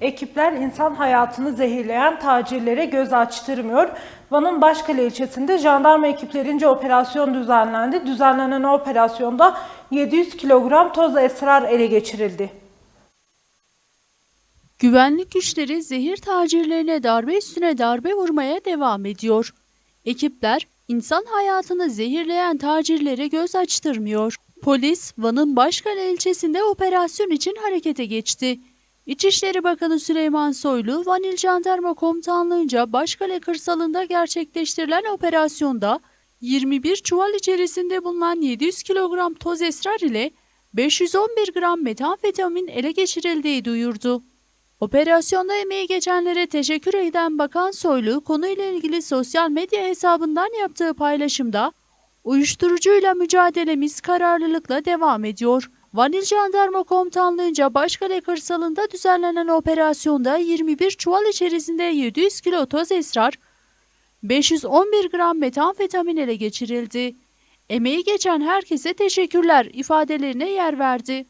Ekipler insan hayatını zehirleyen tacirlere göz açtırmıyor. Van'ın Başkale ilçesinde jandarma ekiplerince operasyon düzenlendi. Düzenlenen operasyonda 700 kilogram toz esrar ele geçirildi. Güvenlik güçleri zehir tacirlerine darbe üstüne darbe vurmaya devam ediyor. Ekipler insan hayatını zehirleyen tacirlere göz açtırmıyor. Polis Van'ın Başkale ilçesinde operasyon için harekete geçti. İçişleri Bakanı Süleyman Soylu, Van İl Jandarma Komutanlığı'nca Başkale kırsalında gerçekleştirilen operasyonda 21 çuval içerisinde bulunan 700 kilogram toz esrar ile 511 gram metamfetamin ele geçirildiği duyurdu. Operasyonda emeği geçenlere teşekkür eden Bakan Soylu konuyla ilgili sosyal medya hesabından yaptığı paylaşımda uyuşturucuyla mücadelemiz kararlılıkla devam ediyor. Van İl Jandarma Komutanlığı'nca Başkale kırsalında düzenlenen operasyonda 21 çuval içerisinde 700 kilo toz esrar, 511 gram metamfetamin ele geçirildi. Emeği geçen herkese teşekkürler ifadelerine yer verdi.